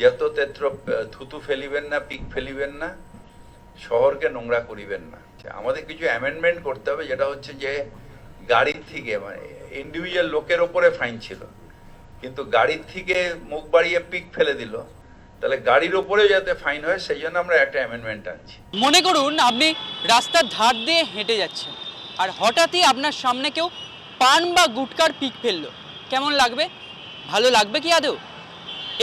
যেত তেত্র থুতু ফেলিবেন না, পিক ফেলিবেন না, শহরকে নোংরা করিবেন না। আমাদের কিছু অ্যামেন্ডমেন্ট করতে হবে, যেটা হচ্ছে যে গাড়ির থেকে মানে ইন্ডিভিজুয়াল লোকের ওপরে ফাইন ছিল। কিন্তু গাড়ির থেকে মুখ বাড়িয়ে পিক ফেলে দিল, তাহলে গাড়ির ওপরে যাতে ফাইন হয়, সেই জন্য আমরা একটা অ্যামেন্ডমেন্ট আনছি। মনে করুন, আপনি রাস্তার ধার দিয়ে হেঁটে যাচ্ছেন, আর হঠাৎই আপনার সামনে কেউ পান বা গুটকার পিক ফেলল। কেমন লাগবে? ভালো লাগবে কি আদৌ?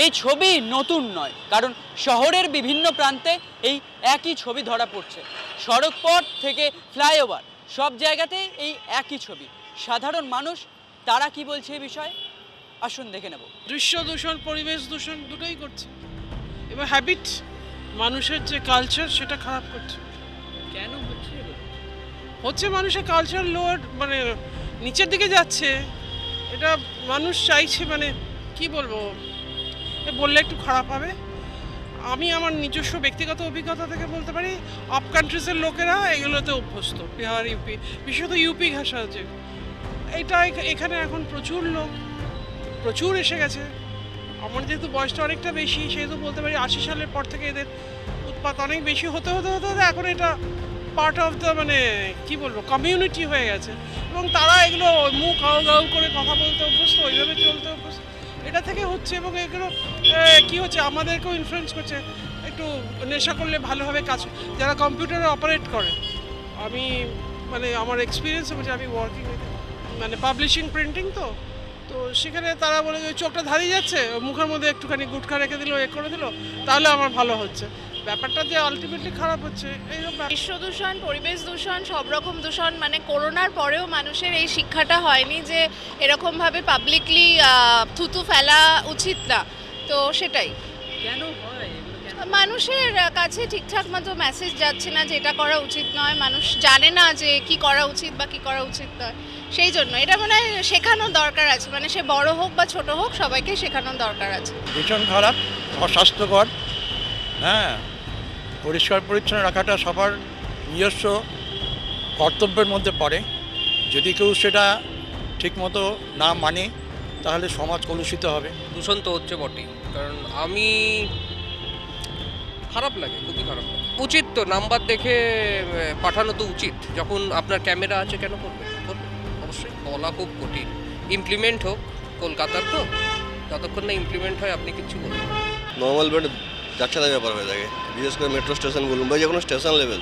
এই ছবি নতুন নয় কারণ শহরের বিভিন্ন প্রান্তে এই একই ছবি ধরা পড়ছে। সড়ক পথ থেকে ফ্লাইওভার সব জায়গাতে এই একই ছবি। সাধারণ মানুষ তারা কি বলছে এই বিষয়ে? আসুন দেখে নেব। দৃশ্য দূষণ পরিবেশ দূষণ দুটোই করছে। এবার হ্যাবিট মানুষের যে কালচার সেটা খারাপ করছে। কেন হচ্ছে হচ্ছে মানুষের কালচার লোয়ার মানে নিচের দিকে যাচ্ছে। এটা মানুষ চাইছে মানে কি বলব? বললে একটু খারাপ হবে। আমি আমার নিজস্ব ব্যক্তিগত অভিজ্ঞতা থেকে বলতে পারি, আপ কান্ট্রিজের লোকেরা এগুলোতে অভ্যস্ত। বিহার, ইউপি, বিশেষত ইউপি আছে এইটা এখ- এখানে এখন প্রচুর লোক, প্রচুর এসে গেছে। আমার যেহেতু বয়সটা অনেকটা বেশি, সেহেতু বলতে পারি আশি সালের পর থেকে এদের উৎপাত অনেক বেশি হতে হতে হতে হতে এখন এটা পার্ট অফ দ্য মানে কি বলব কমিউনিটি হয়ে গেছে। এবং তারা এগুলো মুখ আউ করে কথা বলতে অভ্যস্ত, ওইভাবে হচ্ছে এবং এগুলো কি হচ্ছে? আমাদেরকেও ইনফ্লুয়েন্স করছে। একটু নেশা করলে ভালোভাবে কাজ। যারা কম্পিউটারে অপারেট করে, আমি মানে আমার এক্সপিরিয়েন্স হচ্ছে আমি ওয়ার্কিং মানে পাবলিশিং প্রিন্টিং তো তো সেখানে তারা বলে যে চোখটা ধারিয়ে যাচ্ছে, মুখের মধ্যে একটুখানি গুটখা রেখে দিল, এ করে দিল, তাহলে আমার ভালো হচ্ছে। ব্যাপারটা যে আলটিমেটলি খারাপ হচ্ছে এইরকম বিশ্ব দূষণ পরিবেশ দূষণ সব রকম দূষণ মানে করোনার পরেও মানুষের এই শিক্ষাটা হয়নি যে এরকমভাবে পাবলিকলি থুতু ফেলা উচিত না। তো সেটাই। কেন হয় কেন? মানুষের কাছে ঠিকঠাক মতো মেসেজ যাচ্ছে না যে এটা করা উচিত নয়। মানুষ জানে না যে কি করা উচিত বা কি করা উচিত নয়। সেই জন্য এটা মানে শেখানোর দরকার আছে। মানে সে বড় হোক বা ছোট হোক সবাইকে শেখানোর দরকার আছে। ভীষণ খারাপ অস্বাস্থ্যকর হ্যাঁ। পরিষ্কার পরিচ্ছন্ন রাখাটা সবার নিজস্ব কর্তব্যের মধ্যে পড়ে। যদি কেউ সেটা ঠিকমতো না মানে তাহলে সমাজ কলুষিত হবে। দূষণ তো হচ্ছে বটেই কারণ আমি খারাপ লাগে খুবই খারাপ লাগে। উচিত তো নাম্বার দেখে পাঠানো তো উচিত। যখন আপনার ক্যামেরা আছে কেন করবে? অবশ্যই বলা খুব কঠিন। ইমপ্লিমেন্ট হোক কলকাতার তো যতক্ষণ না ইমপ্লিমেন্ট হয় আপনি কিছু বলবেন। নর্মাল বেড যাচ্ছাদের ব্যাপার হয়ে থাকে। বিশেষ করে মেট্রো স্টেশন বলুন, বা যে কোনো স্টেশন লেভেল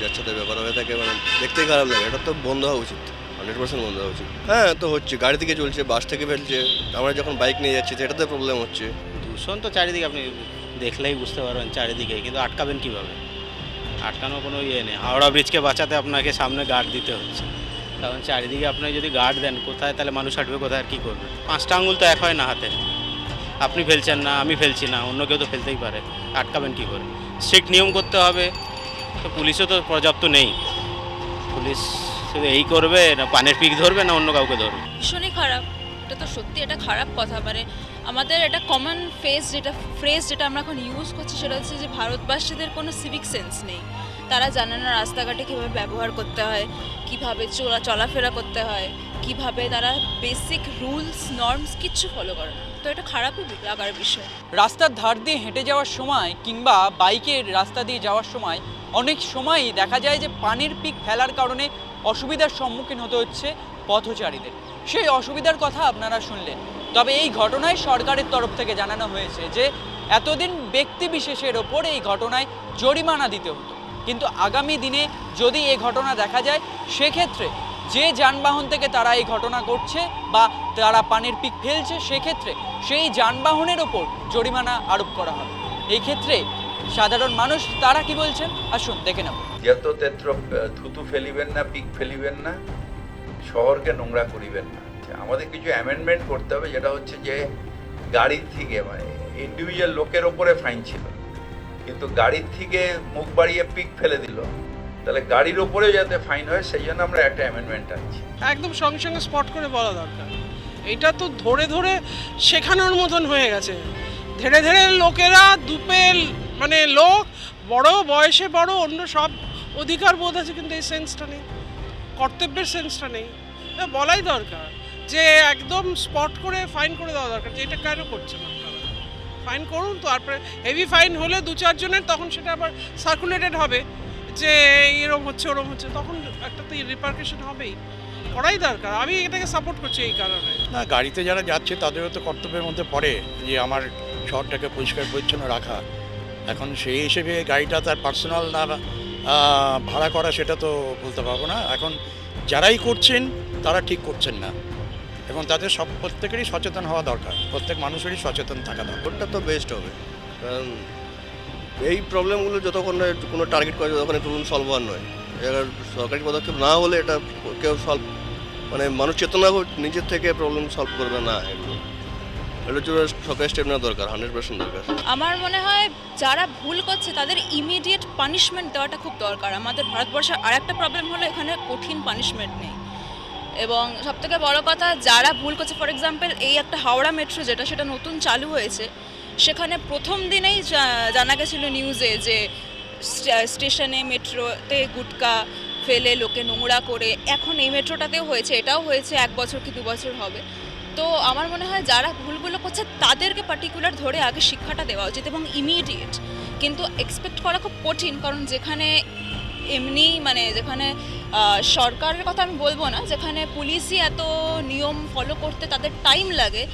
যাচ্ছাদের ব্যাপার হয়ে থাকে মানে দেখতেই খারাপ লাগে। এটা তো বন্ধ হওয়া উচিত হান্ড্রেড পার্সেন্ট বন্ধ হওয়া উচিত। হ্যাঁ তো হচ্ছে, গাড়ি থেকে চলছে বাস থেকে ফেলছে, আমরা যখন বাইক নিয়ে যাচ্ছি তো এটাতে প্রবলেম হচ্ছে। দূষণ তো চারিদিকে, আপনি দেখলেই বুঝতে পারবেন চারিদিকে, কিন্তু আটকাবেন কীভাবে? আটকানোর কোনো ইয়ে নেই। হাওড়া ব্রিজকে বাঁচাতে আপনাকে সামনে গার্ড দিতে হচ্ছে। কারণ চারিদিকে আপনি যদি গার্ড দেন, কোথায় তাহলে মানুষ হাঁটবে, কোথায় আর কী করবে? পাঁচটা আঙুল তো এক হয় না হাতে। আপনি ফেলছেন না, আমি ফেলছি না, অন্য কেউ তো ফেলতেই পারে, আটকাবেন কী করে? স্ট্রিক্ট নিয়ম করতে হবে, তো পুলিশও তো পর্যাপ্ত নেই। পুলিশ শুধু এই করবে, না পানের পিক ধরবে, না অন্য কাউকে ধরবে? ভীষণই খারাপ। এটা তো সত্যি এটা খারাপ কথা মানে আমাদের এটা কমন ফেস যেটা ফ্রেজ যেটা আমরা এখন ইউজ করছি সেটা হচ্ছে যে ভারতবাসীদের কোনো সিভিক সেন্স নেই। তারা জানে না রাস্তাঘাটে কীভাবে ব্যবহার করতে হয়, কীভাবে চলা, চলাফেরা করতে হয়। কীভাবে তারা বেসিক রুলস নর্মস কিচ্ছু ফলো করে না। তো এটা খারাপই লাগার বিষয়। রাস্তার ধার দিয়ে হেঁটে যাওয়ার সময় কিংবা বাইকের রাস্তা দিয়ে যাওয়ার সময় অনেক সময়ই দেখা যায় যে পানির পিক ফেলার কারণে অসুবিধার সম্মুখীন হতে হচ্ছে পথচারীদের। সেই অসুবিধার কথা আপনারা শুনলেন। তবে এই ঘটনায় সরকারের তরফ থেকে জানানো হয়েছে যে এতদিন ব্যক্তি বিশেষের ওপর এই ঘটনায় জরিমানা দিতে হতো। কিন্তু আগামী দিনে যদি এ ঘটনা দেখা যায়, সেক্ষেত্রে যে যানবাহন থেকে তারা এই ঘটনা করছে বা তারা পানির পিক ফেলছে, সেক্ষেত্রে সেই যানবাহনের ওপর জরিমানা আরোপ করা হবে। এই ক্ষেত্রে সাধারণ মানুষ তারা কি বলছেন? আসুন, দেখে নেব। যত তেত্র থুতু ফেলিবেন না, পিক ফেলিবেন না, শহরকে নোংরা করিবেন না। আমাদের কিছু অ্যামেন্ডমেন্ট করতে হবে, যেটা হচ্ছে যে গাড়ির থেকে মানে ইন্ডিভিজুয়াল লোকের ওপরে ফাইন ছিল। কিন্তু গাড়ির থেকে মুখ বাড়িয়ে পিক ফেলে দিল। তাহলে গাড়ির ওপরে যাতে ফাইন হয়, সেই জন্য আমরা একটা অ্যামেন্ডমেন্ট আনছি। একদম সঙ্গে সঙ্গে স্পট করে বলা দরকার। এটা তো ধরে ধরে শেখানোর মতন হয়ে গেছে। ধীরে ধীরে লোকেরা দুপেল মানে লোক, বড়, বয়সে বড়, অন্য সব অধিকার বোধ আছে, কিন্তু এই সেন্সটা নেই। কর্তব্যের সেন্সটা নেই। বলাই দরকার যে একদম স্পট করে ফাইন করে দেওয়া দরকার, যে এটা কেন করছেন আপনারা? ফাইন করুন তো, তারপরে হেভি ফাইন হলে দু চারজনের তখন সেটা আবার সার্কুলেটেড হবে। যে এরম হচ্ছে ওরম হচ্ছে তখন একটা তো রিপার্কেশন হবেই। করাই দরকার। আমি এটাকে সাপোর্ট করছি এই কারণে। না গাড়িতে যারা যাচ্ছে তাদেরও তো কর্তব্যের মধ্যে পড়ে যে আমার শহরটাকে পরিষ্কার পরিচ্ছন্ন রাখা। এখন সেই হিসেবে গাড়িটা তার পার্সোনাল না ভাড়া করা সেটা তো বলতে পারব না। এখন যারাই করছেন তারা ঠিক করছেন না। এবং তাদের সব প্রত্যেকেরই সচেতন হওয়া দরকার। প্রত্যেক মানুষেরই সচেতন থাকা দরকার। ওটা তো বেস্ট হবে? কারণ এই প্রবলেমগুলো যতক্ষণ না একটু কোনো টার্গেট করে ততক্ষণ প্রবলেম সলভ হওয়ার নয়। এবার সরকারি পদক্ষেপ না হলে এটা কেউ সলভ মানে মানুষ চেতনা নিজের থেকে প্রবলেম সলভ করবে না সরকারি স্টেপ নেওয়া দরকার দরকার। আমার মনে হয় যারা ভুল করছে, তাদের ইমিডিয়েট পানিশমেন্ট দেওয়াটা খুব দরকার। আমাদের ভারতবর্ষের আর একটা প্রবলেম হলো এখানে কঠিন পানিশমেন্ট নেই। এবং সবথেকে বড় কথা, যারা ভুল করছে ফর এক্সাম্পল এই একটা হাওড়া মেট্রো যেটা, সেটা নতুন চালু হয়েছে। সেখানে প্রথম দিনেই জানা গেছিল নিউজে যে স্টেশনে মেট্রোতে গুটকা ফেলে লোকে নোংরা করে। এখন এই মেট্রোটাতেও হয়েছে, এটাও হয়েছে, এক বছর কি দু বছর হবে। তো আমার মনে হয় যারা ভুলগুলো করছে তাদেরকে পার্টিকুলার ধরে আগে শিক্ষাটা দেওয়া উচিত এবং ইমিডিয়েট কিন্তু এক্সপেক্ট করা খুব কঠিন, কারণ যেখানে এমনি মানে যেখানে সরকারের কথা আমি বলব না, যেখানে পুলিশই এত নিয়ম ফলো করতে তাদের টাইম লাগে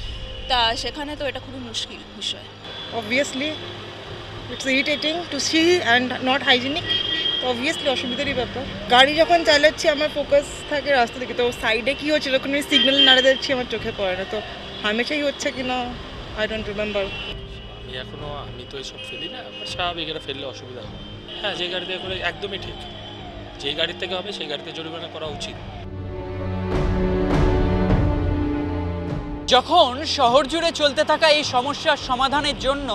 তা সেখানে তো এটা খুবই মুশকিল বিষয়। Obviously it's irritating to see and not hygienic তো অবভিয়াসলি অসুবিধারই ব্যাপার। গাড়ি যখন চালাচ্ছি আমার ফোকাস থাকে রাস্তা দিকে তো সাইডে কী হচ্ছে? যখন আমি সিগন্যাল নাড়ে দিচ্ছি আমার চোখে পড়ে না। তো হামেশাই হচ্ছে কি না? আই ডোন্ট রিমেম্বার আমি এখনও আমি তো এসব ফেলি না আমার স্বাভাবিক এটা ফেললে অসুবিধা হবে। হ্যাঁ যে গাড়িতে করে একদমই ঠিক। যে গাড়ির থেকে হবে সেই গাড়িতে জরিমানা করা উচিত। যখন শহর জুড়ে চলতে থাকা এই সমস্যার সমাধানের জন্য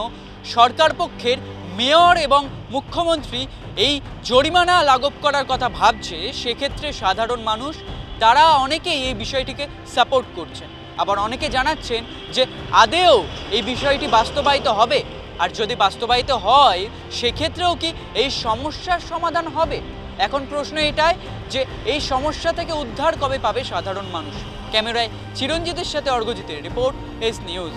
সরকার পক্ষের মেয়র এবং মুখ্যমন্ত্রী এই জরিমানা লাঘব করার কথা ভাবছে, সেক্ষেত্রে সাধারণ মানুষ, তারা অনেকেই এই বিষয়টিকে সাপোর্ট করছেন। আবার অনেকে জানাচ্ছেন যে, আদেও এই বিষয়টি বাস্তবায়িত হবে। আর যদি বাস্তবায়িত হয়, সেক্ষেত্রেও কি এই সমস্যার সমাধান হবে? এখন প্রশ্ন এটাই যে, এই সমস্যা থেকে উদ্ধার কবে পাবে সাধারণ মানুষ? ক্যামেরায় চিরঞ্জিতের সাথে অর্ঘজিতের রিপোর্ট এস নিউজ।